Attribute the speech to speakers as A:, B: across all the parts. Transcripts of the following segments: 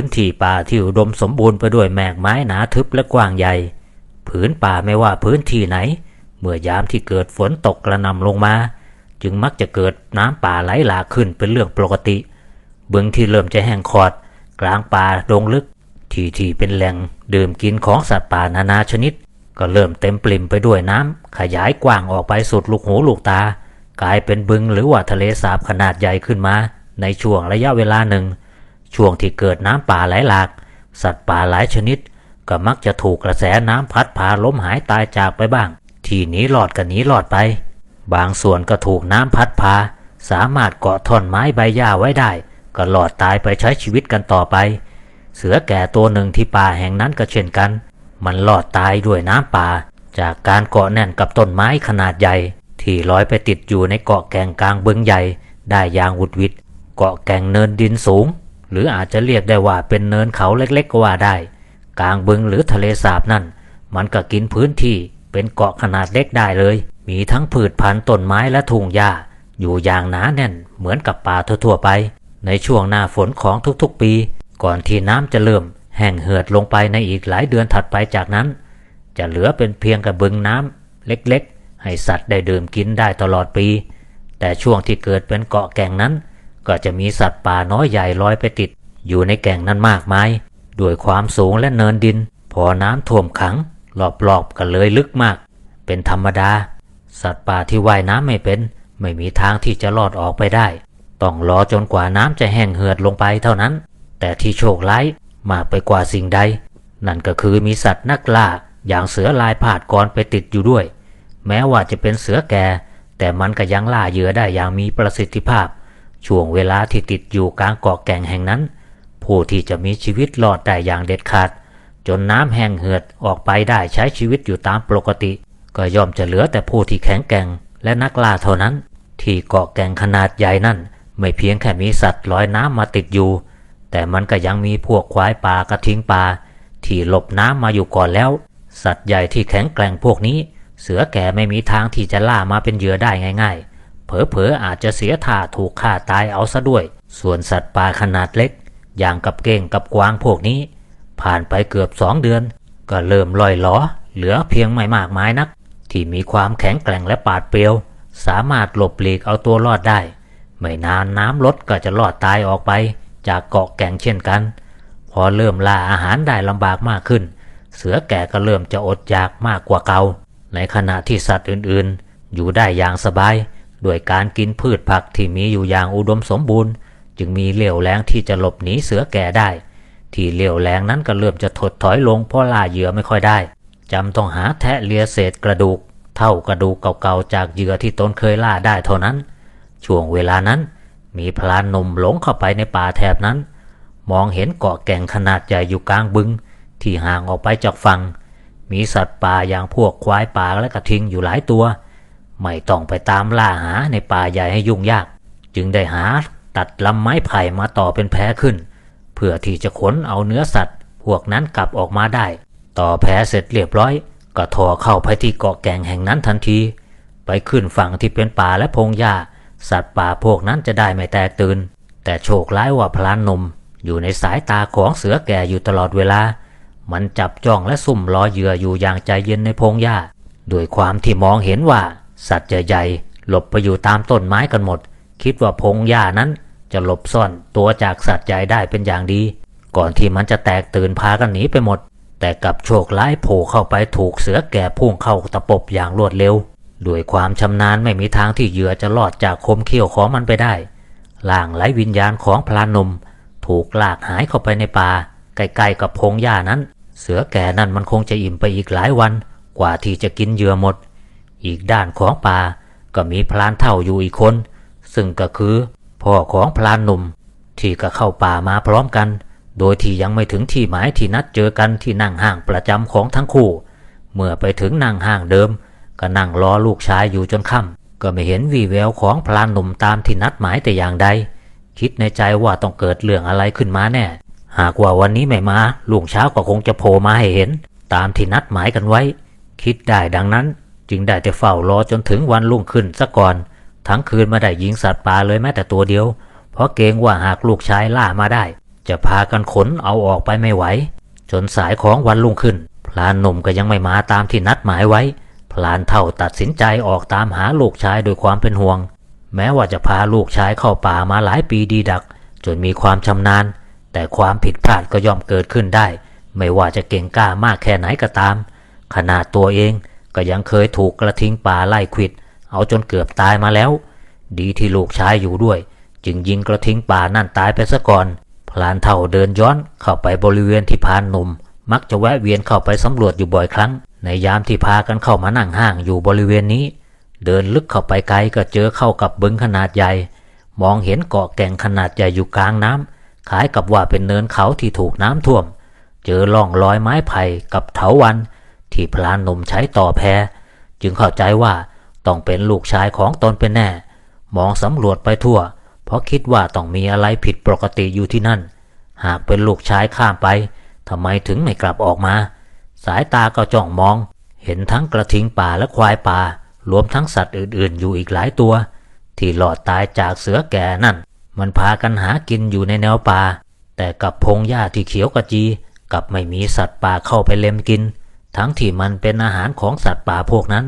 A: พื้นที่ป่าที่อุดมสมบูรณ์ไปด้วยแมกไม้หนาทึบและกว้างใหญ่ ผืนป่าไม่ว่าพื้นที่ไหน เมื่อยามที่เกิดฝนตกกระหน่ำลงมา จึงมักจะเกิดน้ำป่าไหลหลากขึ้นเป็นเรื่องปกติ บึงที่เริ่มจะแห้งขอด กลางป่าดงลึก ที่ที่เป็นแหล่งดื่มกินของสัตว์ป่านานาชนิด ก็เริ่มเต็มปลิ่มไปด้วยน้ำขยายกว้างออกไปสุดลูกหูลูกตา กลายเป็นบึงหรือว่าทะเลสาบขนาดใหญ่ขึ้นมา ในช่วงระยะเวลาหนึ่ง ช่วงที่เกิดน้ำป่าไหลหลาก สัตว์ป่าหลายชนิด ก็มักจะถูกกระแสน้ำพัดพาล้มหายตายจากไปบ้าง ที่หนีรอดก็หนีรอดไป บางส่วนก็ถูกน้ำพัดพา สามารถเกาะท่อนไม้ใบหญ้าไว้ได้ ก็หลอดตายไปใช้ชีวิตกันต่อไป เสือแก่ตัวหนึ่งที่ป่าแห่งนั้นก็เช่นกัน มันหลอดตายด้วยน้ำป่า จากการเกาะแน่นกับต้นไม้ขนาดใหญ่ ที่ลอยไปติดอยู่ในเกาะแก่งกลางบึงใหญ่ได้อย่างวุดวิดเกาะแก่งเนินดินสูง หรืออาจจะเรียกได้ว่าเป็นเนินเขาเล็กๆก็ว่าได้ กลางบึงหรือทะเลสาบนั่น มันก็กินพื้นที่เป็นเกาะขนาดเล็กได้เลย มีทั้งพืชพันธุ์ต้นไม้และทุ่งหญ้า อยู่อย่างหนาแน่นเหมือนกับป่าทั่วๆไป ในช่วงหน้าฝนของทุกๆปี ก่อนที่น้ำจะเริ่มแห้งเหือดลงไปในอีกหลายเดือนถัดไปจากนั้น จะเหลือเป็นเพียงกระบึงน้ำเล็กๆ ให้สัตว์ได้ดื่มกินได้ตลอดปี แต่ช่วงที่เกิดเป็นเกาะแก่งนั้น ก็จะมีสัตว์ป่าน้อยใหญ่ลอยไปติด อยู่ในแก่งนั้นมากมายด้วยความสูงและเนินดิน พอน้ำท่วมขังรอบๆก็เลยลึกมาก เป็นธรรมดา สัตว์ป่าที่ว่ายน้ำไม่เป็น ไม่มีทางที่จะรอดออกไปได้ ต้องรอจนกว่าน้ำจะแห้งเหือดลงไปเท่านั้น แต่ที่โชคร้ายมากไปกว่าสิ่งใด นั่นก็คือมีสัตว์นักล่าอย่างเสือลายผาดกรไปติดอยู่ด้วย แม้ว่าจะเป็นเสือแก่ แต่มันก็ยังล่าเหยื่อได้อย่างมีประสิทธิภาพ ช่วงเวลาที่ติดอยู่กลางเกาะแก่งแห่งนั้น ผู้ที่จะมีชีวิตรอดได้อย่างเด็ดขาด จนน้ำแห้งเหือดออกไปได้ใช้ชีวิตอยู่ตามปกติ ก็ย่อมจะเหลือแต่ผู้ที่แข็งแกร่งและนักล่าเท่านั้น ที่เกาะแก่งขนาดใหญ่นั่น ไม่เพียงแค่มีสัตว์ลอยน้ำมาติดอยู่ แต่มันก็ยังมีพวกควายป่ากระทิงป่าที่หลบน้ำมาอยู่ก่อนแล้ว สัตว์ใหญ่ที่แข็งแกร่งพวกนี้ เสือแก่ไม่มีทางที่จะล่ามาเป็นเหยื่อได้ง่ายๆ เผลอๆอาจจะเสียท่าถูกฆ่าตายเอาซะด้วย ส่วนสัตว์ป่าขนาดเล็ก อย่างกับเก้งกับกวางพวกนี้ ผ่านไปเกือบสองเดือน ก็เริ่มลอยหลอ เหลือเพียงไม่มากมายนัก ที่มีความแข็งแกร่งและปาดเปรียว สามารถหลบหลีกเอาตัวรอดได้ ไม่นานน้ำลดก็จะรอดตายออกไป จากเกาะแก่งเช่นกัน พอเริ่มล่าอาหารได้ลำบากมากขึ้น เสือแก่ก็เริ่มจะอดอยากมากกว่าเก่าในขณะที่สัตว์อื่นๆ อยู่ได้อย่างสบาย ด้วยการกินพืชผักที่มีอยู่อย่างอุดมสมบูรณ์ จึงมีเหลี่ยวแรงที่จะหลบหนีเสือแก่ได้ ที่เหลี่ยวแรงนั้นก็เริ่มจะถดถอยลงเพราะล่าเหยื่อไม่ค่อยได้จำต้องหาแทะเลียเศษกระดูก เท่ากระดูกเก่าๆจากเหยื่อที่ตนเคยล่าได้เท่านั้น ช่วงเวลานั้นมีพลานหนุ่มหลงเข้าไปในป่าแถบนั้น มองเห็นเกาะแก่งขนาดใหญ่อยู่กลางบึง ที่ห่างออกไปจากฝั่งมีสัตว์ป่าอย่างพวกควายป่าและกระทิงอยู่หลายตัว ไม่ต้องไปตามล่าหาในป่าใหญ่ให้ยุ่งยาก จึงได้หาตัดลำไม้ไผ่มาต่อเป็นแพขึ้น เพื่อที่จะขนเอาเนื้อสัตว์ พวกนั้นกลับออกมาได้ ต่อแพเสร็จเรียบร้อย ก็ทอเข้าไปที่เกาะแก่งแห่งนั้นทันที ไปขึ้นฝั่งที่เป็นป่าและพงหญ้า สัตว์ป่าพวกนั้นจะได้ไม่แตกตื่น แต่โชคร้ายว่าพลานนมอยู่ในสายตาของเสือแก่อยู่ตลอดเวลา มันจับจ้องและซุ่มรอเหยื่ออยู่อย่างใจเย็นในพงหญ้าด้วยความที่มองเห็นว่า สัตว์ใหญ่ๆหลบไปอยู่ตามต้นไม้กันหมด คิดว่าพงหญ้านั้นจะหลบซ่อนตัวจากสัตว์ใหญ่ได้เป็นอย่างดี ก่อนที่มันจะแตกตื่นพากันหนีไปหมด แต่กับโชคร้ายโผล่เข้าไปถูกเสือแก่พุ่งเข้าตะปบอย่างรวดเร็ว ด้วยความชำนาญไม่มีทางที่เหยื่อจะรอดจากคมเขี้ยวของมันไปได้ล่างไหลวิญญาณของพลานนม ถูกลากหายเข้าไปในป่าใกล้ๆกับพงหญ้านั้น เสือแก่นั่นมันคงจะอิ่มไปอีกหลายวัน กว่าที่จะกินเหยื่อหมด อีกด้านของป่าก็มีพลานเท่าอยู่อีกคน ซึ่งก็คือพ่อของพลานหนุ่ม ที่ก็เข้าป่ามาพร้อมกัน โดยที่ยังไม่ถึงที่หมายที่นัดเจอกันที่นั่งห้างประจำของทั้งคู่ เมื่อไปถึงนั่งห้างเดิม ก็นั่งรอลูกชายอยู่จนค่ำก็ไม่เห็นวีแววของพลานหนุ่มตามที่นัดหมายแต่อย่างใด คิดในใจว่าต้องเกิดเรื่องอะไรขึ้นมาแน่ หากว่าวันนี้ไม่มาลุงเช้าก็คงจะโผล่มาให้เห็น ตามที่นัดหมายกันไว้ คิดได้ดังนั้น จึงได้แต่เฝ้ารอจนถึงวันรุ่งขึ้นซะก่อน ทั้งคืนไม่ได้ยิงสัตว์ป่าเลยแม้แต่ตัวเดียว เพราะเกรงว่าหากลูกชายล่ามาได้ จะพากันขนเอาออกไปไม่ไหว จนสายของวันรุ่งขึ้น พลานหนุ่มก็ยังไม่มาตามที่นัดหมายไว้ พลานเท่าตัดสินใจออกตามหาลูกชายโดยความเป็นห่วง แม้ว่าจะพาลูกชายเข้าป่ามาหลายปีดีดัก จนมีความชำนาญ แต่ความผิดพลาดก็ย่อมเกิดขึ้นได้ ไม่ว่าจะเก่งกล้ามากแค่ไหนก็ตาม ขนาดตัวเอง ก็ยังเคยถูกกระทิงป่าไล่ขวิด เอาจนเกือบตายมาแล้ว ดีที่ลูกชายอยู่ด้วย จึงยิงกระทิงป่านั่นตายไปซะก่อน พลานเท่าเดินย้อนเข้าไปบริเวณที่พานหนุ่ม มักจะแวะเวียนเข้าไปสำรวจอยู่บ่อยครั้ง ในยามที่พากันเข้ามานั่งห้างอยู่บริเวณนี้ เดินลึกเข้าไปไกลก็เจอเข้ากับบึงขนาดใหญ่ มองเห็นเกาะแก่งขนาดใหญ่อยู่กลางน้ำคล้ายกับว่าเป็นเนินเขาที่ถูกน้ำท่วม เจอล่องรอยไม้ไผ่กับเถาวัน ที่พลานหนุ่มใช้ต่อแพจึงเข้าใจว่าต้องเป็นลูกชายของตนเป็นแน่ มองสำรวจไปทั่ว เพราะคิดว่าต้องมีอะไรผิดปกติอยู่ที่นั่น หากเป็นลูกชายข้ามไปทำไมถึงไม่กลับออกมา สายตาก็จ้องมอง เห็นทั้งกระทิงป่าและควายป่า รวมทั้งสัตว์อื่นๆ อยู่อีกหลายตัว ที่หลอดตายจากเสือแก่นั่น มันพากันหากินอยู่ในแนวป่า แต่กับพงหญ้าที่เขียวกระจี กับไม่มีสัตว์ป่าเข้าไปเล็มกิน ทั้งที่มันเป็นอาหารของสัตว์ป่าพวกนั้น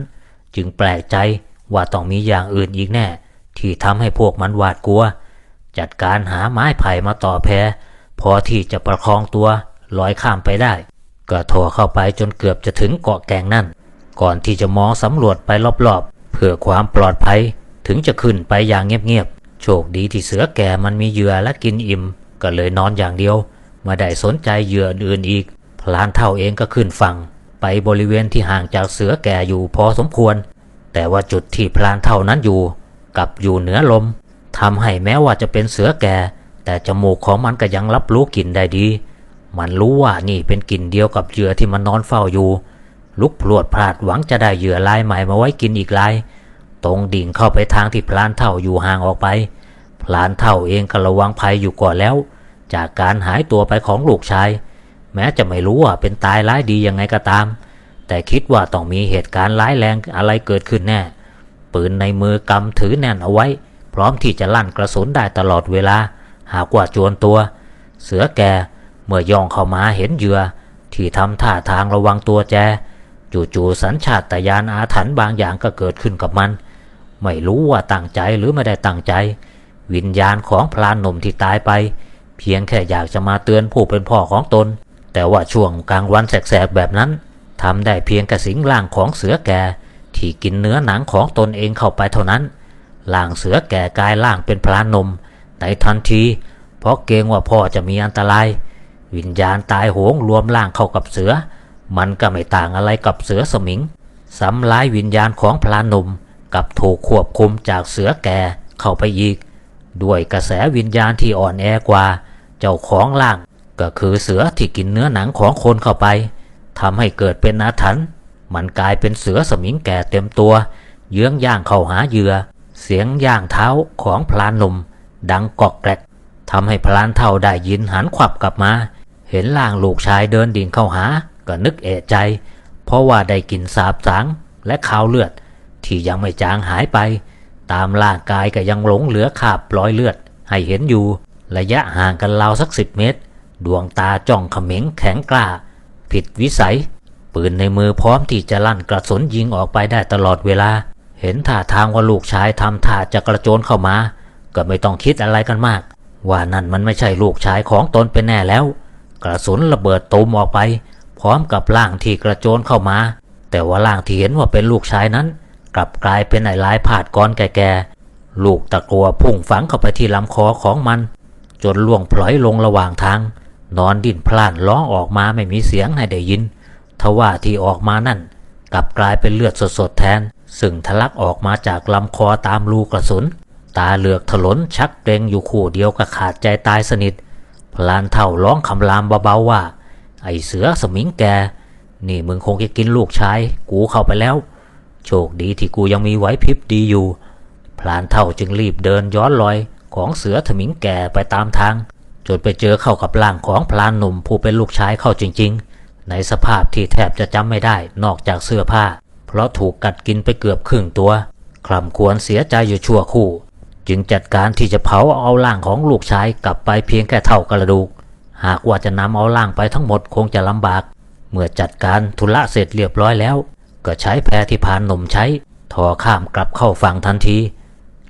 A: จึงแปลกใจว่าต้องมีอย่างอื่นอีกแน่ ที่ทำให้พวกมันหวาดกลัว จัดการหาไม้ไผ่มาต่อแพพอที่จะประคองตัวลอยข้ามไปได้ก็โถเข้าไปจนเกือบจะถึงเกาะแกงนั่น ก่อนที่จะมองสำรวจไปรอบๆ เพื่อความปลอดภัย ถึงจะขึ้นไปอย่างเงียบๆ โชคดีที่เสือแก่มันมีเหยื่อและกินอิ่ม ก็เลยนอนอย่างเดียวไม่ได้สนใจเหยื่ออื่นอีก พลานเท่าเองก็ขึ้นฝั่ง ไปบริเวณที่ห่างจากเสือแก่อยู่พอสมควร แต่ว่าจุดที่พลานเท่านั้นอยู่กลับอยู่เหนือลมทำให้แม้ว่าจะเป็นเสือแก่ แต่จมูกของมันก็ยังรับรู้กลิ่นได้ดี มันรู้ว่านี่เป็นกลิ่นเดียวกับเหยื่อที่มันนอนเฝ้าอยู่ ลุกพลวดพลาดหวังจะได้เหยื่อลายใหม่มาไว้กินอีกลายตรงดิ่งเข้าไปทางที่พลานเท่าอยู่ห่างออกไป พลานเท่าเองก็ระวังภัยอยู่ก่อนแล้ว จากการหายตัวไปของลูกชาย แม้จะไม่รู้ว่าเป็นตายร้ายดียังไงก็ตาม แต่คิดว่าต้องมีเหตุการณ์ร้ายแรงอะไรเกิดขึ้นแน่ ปืนในมือกำถือแน่นเอาไว้ พร้อมที่จะลั่นกระสุนได้ตลอดเวลา หากว่าจวนตัว เสือแกเมื่อย่องเข้ามาเห็นเหยื่อที่ทำท่าทางระวังตัวแจจู่ๆสัญชาตญาณอาถรรพ์บางอย่างก็เกิดขึ้นกับมัน ไม่รู้ว่าตั้งใจหรือไม่ได้ตั้งใจ วิญญาณของพลานหนุ่มที่ตายไป เพียงแค่อยากจะมาเตือนผู้เป็นพ่อของตน แต่ว่าช่วงกลางวันแสกๆแบบนั้นทำได้เพียงกระสิงร่างของเสือแก่ที่กินเนื้อหนังของตนเองเข้าไปเท่านั้นร่างเสือแก่กลายร่างเป็นพลานหนุ่มในทันที เพราะเกรงว่าพ่อจะมีอันตราย วิญญาณตายโหงรวมร่างเข้ากับเสือ มันก็ไม่ต่างอะไรกับเสือสมิงสำร้ายวิญญาณของพลานหนุ่มกับถูกควบคุมจากเสือแก่เข้าไปอีก ด้วยกระแสวิญญาณที่อ่อนแอกว่า เจ้าของร่าง ก็คือเสือที่กินเนื้อหนังของคนเข้าไปทำให้เกิดเป็นอาถรรพ์มันกลายเป็นเสือสมิงแก่เต็มตัว เยื้องย่างเข้าหาเหยื่อ เสียงย่างเท้าของพลานหนุ่ม ดังกอกแกรกทำให้พลานเท่าได้ยินหันขวับกลับมา เห็นล่างลูกชายเดินดิ่งเข้าหา ก็นึกเอะใจ เพราะว่าได้กลิ่นสาบสางและขาวเลือด ที่ยังไม่จางหายไป ตามร่างกายก็ยังหลงเหลือขาบรอยเลือด ให้เห็นอยู่ ระยะห่างกันราวสักสิบเมตร ดวงตาจ้องเขม็งแข็งกล้า ผิดวิสัย ปืนในมือพร้อมที่จะลั่นกระสุนยิงออกไปได้ตลอดเวลา เห็นท่าทางว่าลูกชายทำท่าจะกระโจนเข้ามา ก็ไม่ต้องคิดอะไรกันมาก ว่านั่นมันไม่ใช่ลูกชายของตนเป็นแน่แล้ว กระสุนระเบิดตูมออกไป พร้อมกับร่างที่กระโจนเข้ามา แต่ว่าร่างที่เห็นว่าเป็นลูกชายนั้น กลับกลายเป็นไอ้ลายผาดก้อนแก่ๆลูกตะกัวพุ่งฝังเข้าไปที่ลำคอของมัน จนล่วงพลอยลงระหว่างทาง นอนดิ้นพล่านร้องออกมาไม่มีเสียงให้ได้ยิน ทว่าที่ออกมานั่น กลับกลายเป็นเลือดสดๆแทน ซึ่งทะลักออกมาจากลำคอตามรูกระสุน ตาเหลือกถลนชักเกรงอยู่คู่เดียวก็ขาดใจตายสนิท พลานเท่าร้องคำรามเบาๆว่า ไอเสือสมิงแก นี่มึงคงจะกินลูกชายกูเข้าไปแล้ว โชคดีที่กูยังมีไหวพริบดีอยู่ พลานเท่าจึงรีบเดินย้อนรอยของเสือถมิงแก่ไปตามทาง จนไปเจอเข้ากับร่างของพลานหนุ่มผู้เป็นลูกชายเข้าจริง ๆ ในสภาพที่แทบจะจำไม่ได้นอกจากเสื้อผ้า เพราะถูกกัดกินไปเกือบครึ่งตัว คลำควรเสียใจอยู่ชั่วคู่ จึงจัดการที่จะเผาเอาร่างของลูกชายกลับไปเพียงแค่เท่ากระดูก หากว่าจะนำเอาล่างไปทั้งหมดคงจะลำบาก เมื่อจัดการธุระเสร็จเรียบร้อยแล้ว ก็ใช้แพที่พานหนุ่มใช้ทอข้ามกลับเข้าฝั่งทันที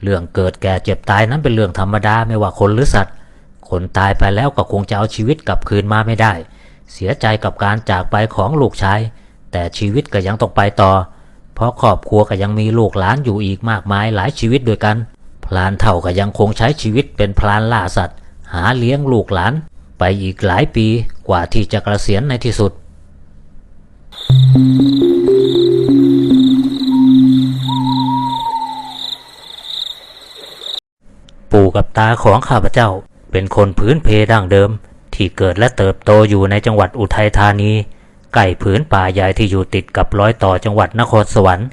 A: เรื่องเกิดแก่เจ็บตายนั้นเป็นเรื่องธรรมดาไม่ว่าคนหรือสัตว์ คนตายไปแล้วก็คงจะเอาชีวิตกลับคืนมาไม่ได้ เสียใจกับการจากไปของลูกชาย แต่ชีวิตก็ยังต้องไปต่อ เพราะครอบครัวก็ยังมีลูกหลานอยู่อีกมากมายหลายชีวิตด้วยกัน พลานเท่าก็ยังคงใช้ชีวิตเป็นพลานล่าสัตว์ หาเลี้ยงลูกหลาน ไปอีกหลายปีกว่าที่จะเกษียณในที่สุด ปู่กับตาของข้าพเจ้า เป็นคนพื้นเพดั้งเดิม ที่เกิดและเติบโตอยู่ในจังหวัดอุทัยธานีใกล้ผืนป่าใหญ่ที่อยู่ติดกับร้อยต่อจังหวัดนครสวรรค์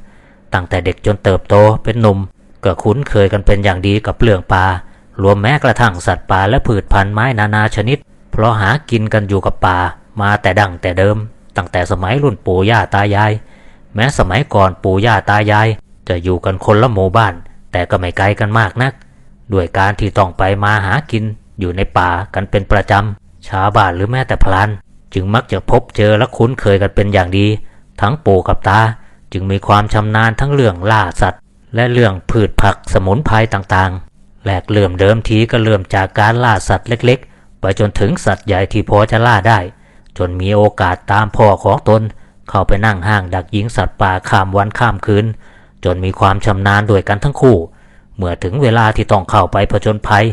A: ตั้งแต่เด็กจนเติบโตเป็นหนุ่ม ก็คุ้นเคยกันเป็นอย่างดีกับเรื่องป่ารวมแม้กระทั่งสัตว์ป่าและพืชพันธุ์ไม้นานาชนิด เพราะหากินกันอยู่กับป่ามาแต่ดั้งแต่เดิม ตั้งแต่สมัยรุ่นปู่ย่าตายาย แม้สมัยก่อนปู่ย่าตายาย จะอยู่กันคนละหมู่บ้าน แต่ก็ไม่ไกลกันมากนัก ด้วยการที่ต้องไปมาหากิน อยู่ในป่ากันเป็นประจำ ชาวบ้านหรือแม้แต่พลาน จึงมักจะพบเจอและคุ้นเคยกันเป็นอย่างดี ทั้งปู่กับตา จึงมีความชำนาญทั้งเรื่องล่าสัตว์ และเรื่องพืชผักสมุนไพรต่างๆแรกเริ่อมเดิมทีก็เริ่มจากการล่าสัตว์เล็กๆ ไปจนถึงสัตว์ใหญ่ที่พอจะล่าได้ จนมีโอกาสตามพ่อของตน เข้าไปนั่งห้างดักยิงสัตว์ป่าข้ามวันข้ามคืน จนมีความชำนาญด้วยกันทั้งคู่ เมื่อถึงเวลาที่ต้องเข้าไปผจญภัย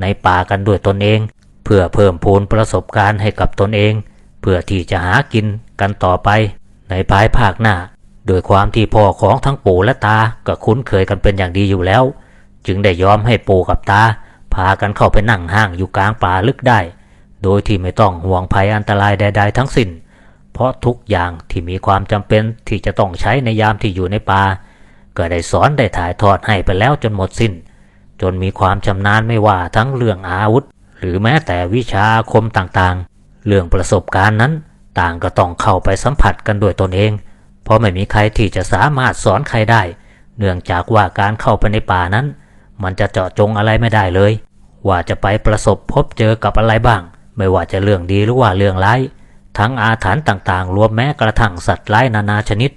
A: ในป่ากันด้วยตนเอง เพื่อเพิ่มพูนประสบการณ์ให้กับตนเอง เพื่อที่จะหากินกันต่อไป ในภายภาคหน้า โดยความที่พ่อของทั้งปู่และตาก็คุ้นเคยกันเป็นอย่างดีอยู่แล้ว จึงได้ยอมให้ปู่กับตาพากันเข้าไปนั่งห้างอยู่กลางป่าลึกได้ โดยที่ไม่ต้องห่วงภัยอันตรายใด ๆ ทั้งสิ้น เพราะทุกอย่างที่มีความจำเป็นที่จะต้องใช้ในยามที่อยู่ในป่าก็ได้สอนได้ถ่ายทอดให้ไปแล้วจนหมดสิ้น จนมีความชำนาญไม่ว่าทั้งเรื่องอาวุธ หรือแม้แต่วิชาคมต่างๆ เรื่องประสบการณ์นั้น ต่างก็ต้องเข้าไปสัมผัสกันด้วยตนเอง เพราะไม่มีใครที่จะสามารถสอนใครได้ เนื่องจากว่าการเข้าไปในป่านั้น มันจะเจาะจงอะไรไม่ได้เลย ว่าจะไปประสบพบเจอกับอะไรบ้าง ไม่ว่าจะเรื่องดีหรือว่าเรื่องร้าย ทั้งอาถรรพ์ต่างๆ รวมแม้กระทั่งสัตว์ร้ายนานาชนิด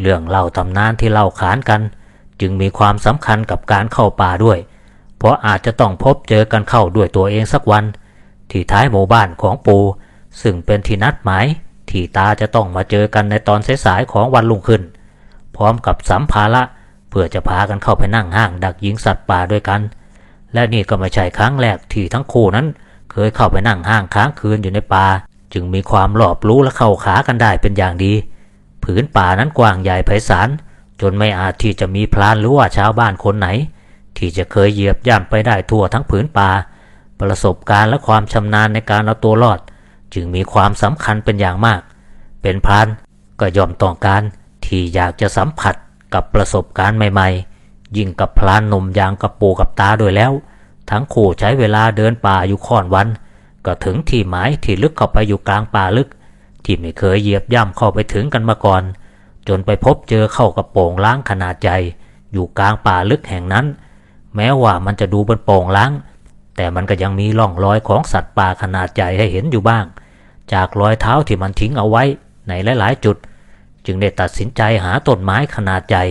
A: เรื่องเล่าตำนานที่เล่าขานกัน จึงมีความสำคัญกับการเข้าป่าด้วย เพราะอาจจะต้องพบเจอกันเข้าด้วยตัวเองสักวัน ที่ท้ายหมู่บ้านของปู ซึ่งเป็นที่นัดหมาย ที่ตาจะต้องมาเจอกันในตอนสายๆของวันรุ่งขึ้น พร้อมกับสัมภาระเพื่อจะพากันเข้าไปนั่งห้างดักยิงสัตว์ป่าด้วยกัน และนี่ก็ไม่ใช่ครั้งแรกที่ทั้งคู่นั้น เคยเข้าไปนั่งห้างค้างคืนอยู่ในป่าจึงมีความรอบรู้และเข้าขากันได้เป็นอย่างดี ผืนป่านั้นกว้างใหญ่ไพศาลจนไม่อาจที่จะมีพลานหรือว่าชาวบ้านคนไหน ที่จะเคยเหยียบย่ำไปได้ทั่วทั้งผืนป่า ประสบการณ์และความชำนาญในการเอาตัวรอด จึงมีความสำคัญเป็นอย่างมาก เป็นพรานก็ยอมต้องการที่อยากจะสัมผัสกับประสบการณ์ใหม่ๆ ยิ่งกับพลานหนุ่มอย่างกับปูกับตาด้วยแล้ว ทั้งคู่ใช้เวลาเดินป่าอยู่ค่อนวัน ก็ถึงที่หมายที่ลึกเข้าไปอยู่กลางป่าลึก ที่ไม่เคยเหยียบย่ำเข้าไปถึงกันมาก่อน จนไปพบเจอเข้ากับโป่งล้างขนาดใหญ่อยู่กลางป่าลึกแห่งนั้น แม้ว่ามันจะดูเป็นโป่งล้าง แต่มันก็ยังมีร่องรอยของสัตว์ป่าขนาดใหญ่ให้เห็นอยู่บ้าง จากรอยเท้าที่มันทิ้งเอาไว้ในหลายๆ จุด จึงได้ตัดสินใจหาต้นไม้ขนาดใหญ่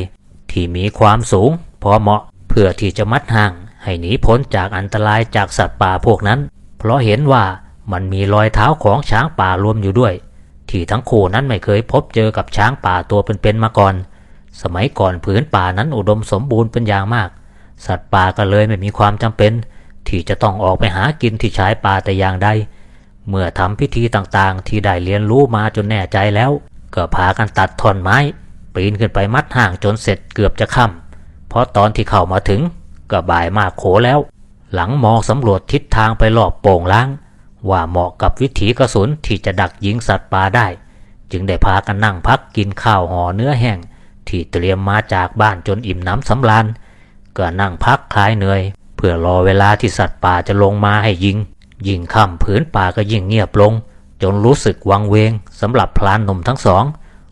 A: ที่มีความสูง พอเหมาะเพื่อที่จะมัดห่าง ให้หนีพ้นจากอันตรายจากสัตว์ป่าพวกนั้น เพราะเห็นว่ามันมีรอยเท้าของช้างป่ารวมอยู่ด้วย ที่ทั้งคู่นั้นไม่เคยพบเจอกับช้างป่าตัวเป็นๆมาก่อน สมัยก่อนผืนป่านั้นอุดมสมบูรณ์เป็นอย่างมาก สัตว์ป่าก็เลยไม่มีความจำเป็น ที่จะต้องออกไปหากินที่ชายป่าแต่อย่างใด เมื่อทำพิธีต่างๆ ที่ได้เรียนรู้มาจนแน่ใจแล้ว ก็พากันตัดท่อนไม้ ปีนขึ้นไปมัดห่างจนเสร็จเกือบจะค่ำเพราะตอนที่เข้ามาถึงก็บ่ายมากโขแล้ว หลังมองสำรวจทิศทางไปรอบโป่งล้าง ว่าเหมาะกับวิถีกระสุนที่จะดักยิงสัตว์ป่าได้ จึงได้พากันนั่งพักกินข้าวห่อเนื้อแห้งที่เตรียมมาจากบ้านจนอิ่มน้ำสำราญ ก็นั่งพักคลายเหนื่อยเพื่อรอเวลาที่สัตว์ป่าจะลงมาให้ยิง ยิ่งค่ำผืนป่าก็ยิ่งเงียบลง จนรู้สึกวังเวงสำหรับพลานหนุ่มทั้งสอง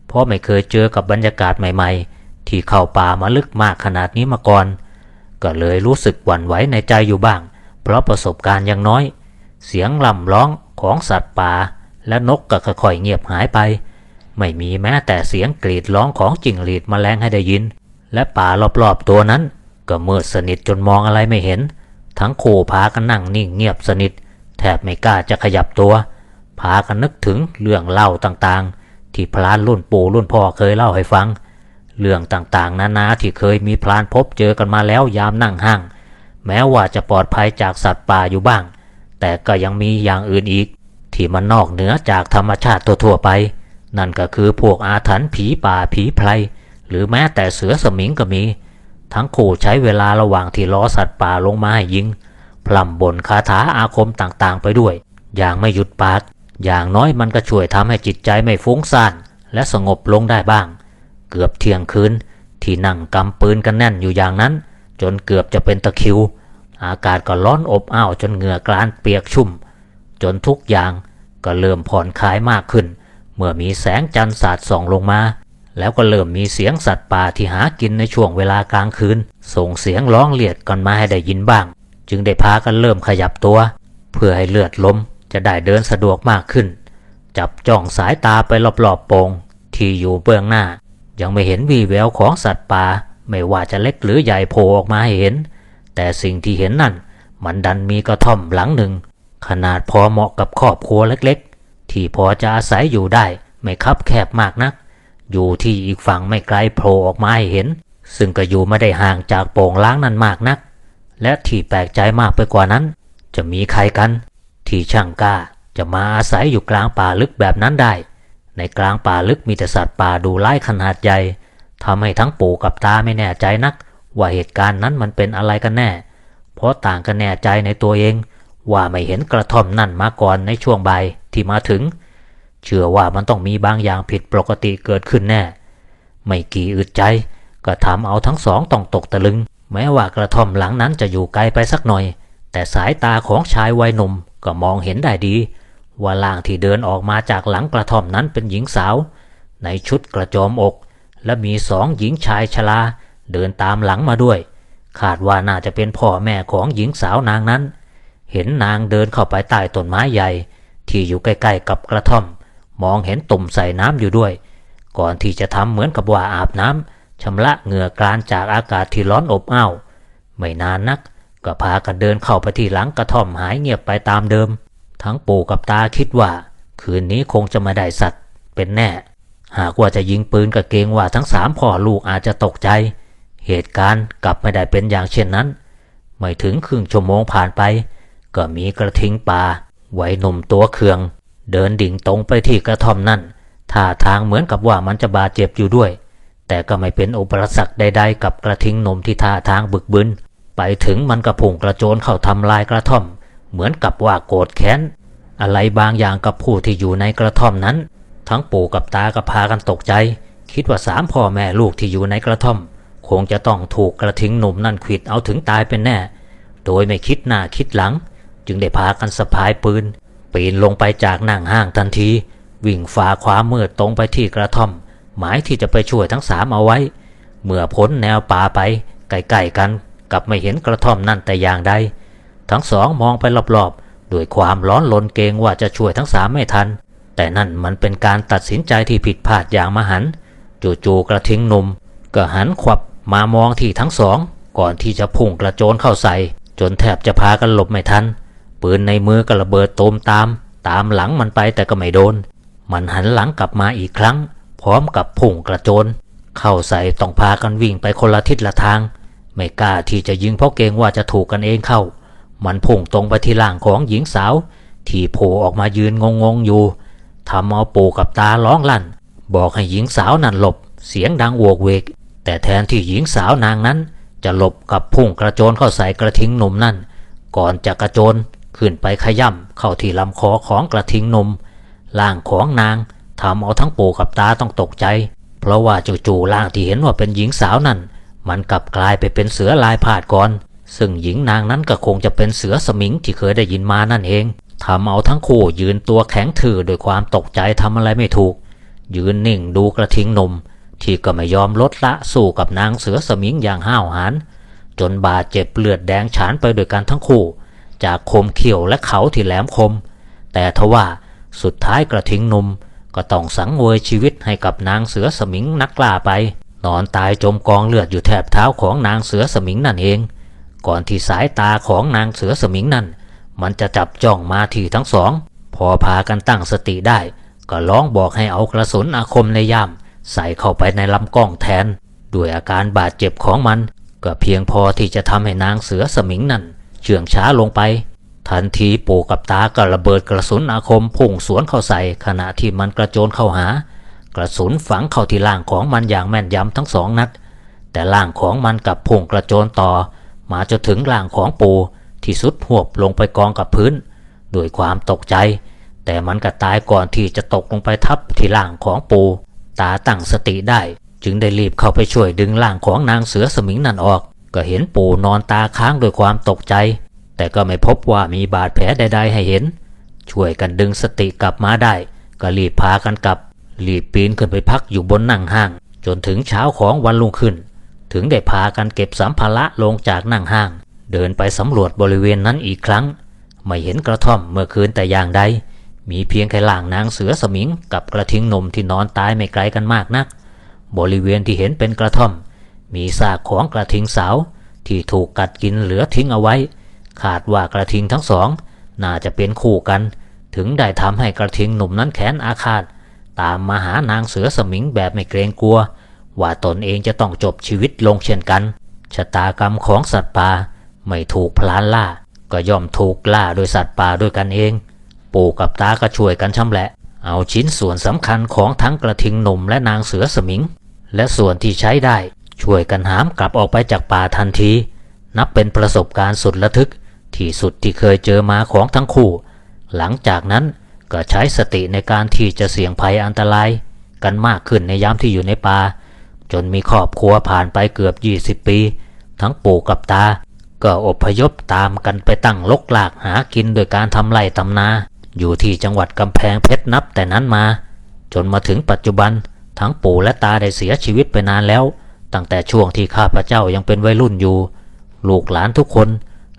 A: เพราะไม่เคยเจอกับบรรยากาศใหม่ ๆ ที่เข้าป่ามาลึกมากขนาดนี้มาก่อน ก็เลยรู้สึกหวั่นไหวในใจอยู่บ้าง เพราะประสบการณ์ยังน้อย เสียงล่ำร้องของสัตว์ป่า และนกก็ค่อยๆเงียบหายไป ไม่มีแม้แต่เสียงกรีดร้องของจิงหรีดแมลงให้ได้ยิน และป่ารอบๆตัวนั้น ก็มืดสนิทจนมองอะไรไม่เห็น ทั้งคู่พากันนั่งนิ่งเงียบสนิท แทบไม่กล้าจะขยับตัว พากันนึกถึงเรื่องเล่าต่างๆ ที่พลานรุ่นปู่รุ่นพ่อเคยเล่าให้ฟัง เรื่องต่างๆ นานาที่เคยมีพลานพบเจอกันมาแล้วยามนั่งห้าง แม้ว่าจะปลอดภัยจากสัตว์ป่าอยู่บ้าง แต่ก็ยังมีอย่างอื่นอีก ที่มันนอกเหนือจากธรรมชาติทั่วๆไป นั่นก็คือพวกอาถรรพ์ผีป่าผีไพรหรือแม้แต่เสือสมิงก็มี ทั้งคู่ใช้เวลาระหว่างที่ล้อสัตว์ป่าลงมาให้ยิง พล่ำบนคาถาอาคมต่างๆ ไปด้วย อย่างไม่หยุดปาก อย่างน้อยมันก็ช่วยทำให้จิตใจไม่ฟุ้งซ่าน และสงบลงได้บ้าง เกือบเที่ยงคืนที่นั่งกำปืนกันแน่นอยู่อย่างนั้น จนเกือบจะเป็นตะคิว อากาศก็ร้อนอบอ้าวจนเหงื่อกลานเปียกชุ่ม จนทุกอย่างก็เริ่มผ่อนคลายมากขึ้น เมื่อมีแสงจันทร์สาดส่องลงมา แล้วก็เริ่มมีเสียงสัตว์ป่าที่หากินในช่วงเวลากลางคืน ส่งเสียงร้องเรียกกันมาให้ได้ยินบ้าง จึงได้พากันเริ่มขยับตัว เพื่อให้เลือดลมจะได้เดินสะดวกมากขึ้น จับจ้องสายตาไปรอบๆโปงที่อยู่เบื้องหน้า ยังไม่เห็นวีแววของสัตว์ป่าไม่ว่าจะเล็กหรือใหญ่โผล่ออกมาให้เห็น แต่สิ่งที่เห็นนั่น มันดันมีกระท่อมหลังหนึ่ง ขนาดพอเหมาะกับครอบครัวเล็กๆ ที่พอจะอาศัยอยู่ได้ไม่คับแคบมากนัก อยู่ที่อีกฝั่งไม่ไกลโผล่ออกมาให้เห็น ซึ่งก็อยู่ไม่ได้ห่างจากโป่งล้างนั้นมากนัก และที่แปลกใจมากไปกว่านั้น จะมีใครกัน ที่ช่างกล้าจะมาอาศัยอยู่กลางป่าลึกแบบนั้นได้ ในกลางป่าลึกมีแต่สัตว์ป่าดูร้ายขนาดใหญ่ทำให้ทั้งปู่กับตาไม่แน่ใจนัก ว่าเหตุการณ์นั้นมันเป็นอะไรกันแน่ เพราะต่างกันแน่ใจในตัวเอง ว่าไม่เห็นกระท่อมนั่นมาก่อนในช่วงบ่ายที่มาถึง เชื่อว่ามันต้องมีบางอย่างผิดปกติเกิดขึ้นแน่ ไม่กี่อึดใจ ก็ทำเอาทั้งสองต้องตกตะลึง แม้ว่ากระท่อมหลังนั้นจะอยู่ไกลไปสักหน่อย แต่สายตาของชายวัยหนุ่มก็มองเห็นได้ดี ว่าล่างที่เดินออกมาจากหลังกระท่อมนั้นเป็นหญิงสาว ในชุดกระจมอก และมีสองหญิงชายชราเดินตามหลังมาด้วย คาดว่าน่าจะเป็นพ่อแม่ของหญิงสาวนางนั้น เห็นนางเดินเข้าไปใต้ต้นไม้ใหญ่ ที่อยู่ใกล้ๆกับกระท่อม มองเห็นตุ่มใส่น้ำอยู่ด้วย ก่อนที่จะทำเหมือนกับว่าอาบน้ำชำระเหงื่อกลานจากอากาศที่ร้อนอบอ้าวไม่นานนัก ก็พากันเดินเข้าไปที่หลังกระท่อมหายเงียบไปตามเดิม ทั้งปู่กับตาคิดว่า คืนนี้คงจะไม่ได้สัตว์เป็นแน่ หากว่าจะยิงปืนก็เกงว่าทั้งสามพ่อลูกอาจจะตกใจ เหตุการณ์กลับไม่ได้เป็นอย่างเช่นนั้น ไม่ถึงครึ่งชั่วโมงผ่านไป ก็มีกระทิงป่าไว้หนุ่มตัวเคือง เดินดิ่งตรงไปที่กระท่อมนั่นท่าทางเหมือนกับว่ามันจะบาดเจ็บอยู่ด้วย แต่ก็ไม่เป็นอุปสรรคใดๆกับกระทิงหนุ่มที่ท่าทางบึกบึนไปถึงมันกระพุ่งกระโจนเข้าทำลายกระท่อม เหมือนกับว่าโกรธแค้น อะไรบางอย่างกับผู้ที่อยู่ในกระท่อมนั้น ทั้งปู่กับตาก็พากันตกใจ คิดว่าสามพ่อแม่ลูกที่อยู่ในกระท่อม คงจะต้องถูกกระทิงหนุ่มนั่นขิดเอาถึงตายเป็นแน่ โดยไม่คิดหน้าคิดหลัง จึงได้พากันสะพายปืน ปีนลงไปจากนั่งห้างทันที วิ่งฝ่าความมืดตรงไปที่กระท่อม หมายที่จะไปช่วยทั้งสามเอาไว้ เมื่อพ้นแนวป่าไปใกล้ๆกันกับไม่เห็นกระท่อมนั่นแต่อย่างใด ทั้งสองมองไปรอบๆด้วยความร้อนลนเกงว่าจะช่วยทั้งสามไม่ทัน แต่นั่นมันเป็นการตัดสินใจที่ผิดพลาดอย่างมหันจู่ๆกระทิงหนุ่มก็หันขวับมามองที่ทั้งสอง ก่อนที่จะพุ่งกระโจนเข้าใส่ จนแทบจะพากันหลบไม่ทัน ปืนในมือก็ระเบิดโตมตาม ตามหลังมันไปแต่ก็ไม่โดน มันหันหลังกลับมาอีกครั้ง พร้อมกับพุ่งกระโจน เข้าใส่ต้องพากันวิ่งไปคนละทิศละทาง ไม่กล้าที่จะยิงเพราะเกรงว่าจะถูกกันเองเข้า มันพุ่งตรงไปที่ร่างของหญิงสาว ที่โผล่ออกมายืนงงๆอยู่ทำเอาปู่กับตาร้องลั่น บอกให้หญิงสาวนั่นหลบ เสียงดังโวกเวก แต่แทนที่หญิงสาวนางนั้น จะหลบกับพุ่งกระโจนเข้าใส่กระทิงหนุ่มนั่น ก่อนจะกระโจน ขึ้นไปขย่ำเข้าที่ลำคอของกระทิงนมร่างของนางทำเอาทั้งปู่กับตาต้องตกใจ เพราะว่าจู่ๆร่างที่เห็นว่าเป็นหญิงสาวนั่น มันกลับกลายไปเป็นเสือลายพาดก่อน ซึ่งหญิงนางนั้นก็คงจะเป็นเสือสมิงที่เคยได้ยินมานั่นเองทำเอาทั้งคู่ยืนตัวแข็งทื่อด้วยความตกใจทำอะไรไม่ถูก ยืนนิ่งดูกระทิงนม ที่ก็ไม่ยอมลดละสู้กับนางเสือสมิงอย่างห้าวหาญจนบาดเจ็บเลือดแดงฉานไปด้วยกันทั้งคู่ จากคมเขียวและเขาที่แหลมคม แต่ทว่าสุดท้ายกระทิงหนุ่มก็ต้องสังเวยชีวิตให้กับนางเสือสมิงนักกล้าไป นอนตายจมกองเลือดอยู่แถบเท้าของนางเสือสมิงนั่นเอง ก่อนที่สายตาของนางเสือสมิงนั่น มันจะจับจ้องมาที่ทั้งสอง พอพากันตั้งสติได้ ก็ร้องบอกให้เอากระสุนอาคมในย่ามใส่เข้าไปในลำกล้องแทน ด้วยอาการบาดเจ็บของมัน ก็เพียงพอที่จะทำให้นางเสือสมิงนั่น เชื่องช้าลงไป ทันทีปู่กับตาก็ระเบิดกระสุนอาคมพุ่งสวนเข้าใส่ขณะที่มันกระโจนเข้าหา กระสุนฝังเข้าที่ล่างของมันอย่างแม่นยำทั้งสองนัด แต่ล่างของมันกับพุ่งกระโจนต่อ มาจนถึงล่างของปู่ที่สุดหวบลงไปกองกับพื้นด้วยความตกใจ แต่มันก็ตายก่อนที่จะตกลงไปทับที่ล่างของปู ตาตั้งสติได้ จึงได้รีบเข้าไปช่วยดึงล่างของนางเสือสมิงนั่นออก ก็เห็นปู่นอนตาค้างด้วยความตกใจ แต่ก็ไม่พบว่ามีบาดแผลใด ๆ ให้เห็น ช่วยกันดึงสติกลับมาได้ ก็รีบพากันกลับ รีบปีนขึ้นไปพักอยู่บนนั่งห้าง จนถึงเช้าของวันรุ่งขึ้น ถึงได้พากันเก็บสัมภาระลงจากนั่งห้าง เดินไปสำรวจบริเวณนั้นอีกครั้ง ไม่เห็นกระท่อมเมื่อคืนแต่อย่างใด มีเพียงแค่ล่างนางเสือสมิง กับกระทิงนมที่นอนตายไม่ไกลกันมากนัก บริเวณที่เห็นเป็นกระท่อม มีซากของกระทิงสาวที่ถูกกัดกินเหลือทิ้งเอาไว้ขาดว่ากระทิงทั้งสอง น่าจะเป็นคู่กัน ถึงได้ทำให้กระทิงหนุ่มนั้นแค้นอาฆาต ตามมาหานางเสือสมิงแบบไม่เกรงกลัว ว่าตนเองจะต้องจบชีวิตลงเช่นกัน ชะตากรรมของสัตว์ป่าไม่ถูกพลานล่า ก็ย่อมถูกล่าโดยสัตว์ป่าด้วยกันเอง ปู่กับตาก็ช่วยกันชำแหละ เอาชิ้นส่วนสำคัญของทั้งกระทิงหนุ่มและนางเสือสมิง และส่วนที่ใช้ได้ ช่วยกันหามกลับออกไปจากป่าทันที นับเป็นประสบการณ์สุดระทึก ที่สุดที่เคยเจอมาของทั้งคู่ หลังจากนั้นก็ใช้สติในการที่จะเสี่ยงภัยอันตราย กันมากขึ้นในยามที่อยู่ในป่าจนมีครอบครัวผ่านไปเกือบ 20 ปี ทั้งปู่กับตา ก็อพยพตามกันไปตั้งลกลากหากินโดยการทำไร่ทำนา อยู่ที่จังหวัดกำแพงเพชรนับแต่นั้นมา จนมาถึงปัจจุบัน ทั้งปู่และตาได้เสียชีวิตไปนานแล้ว ตั้งแต่ช่วงที่ข้าพเจ้ายังเป็นวัยรุ่นอยู่ ลูกหลานทุกคน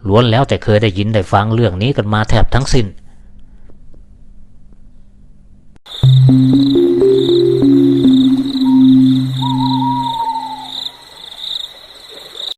A: ล้วนแล้วแต่เคยได้ยินได้ฟังเรื่องนี้กันมาแทบทั้งสิ้น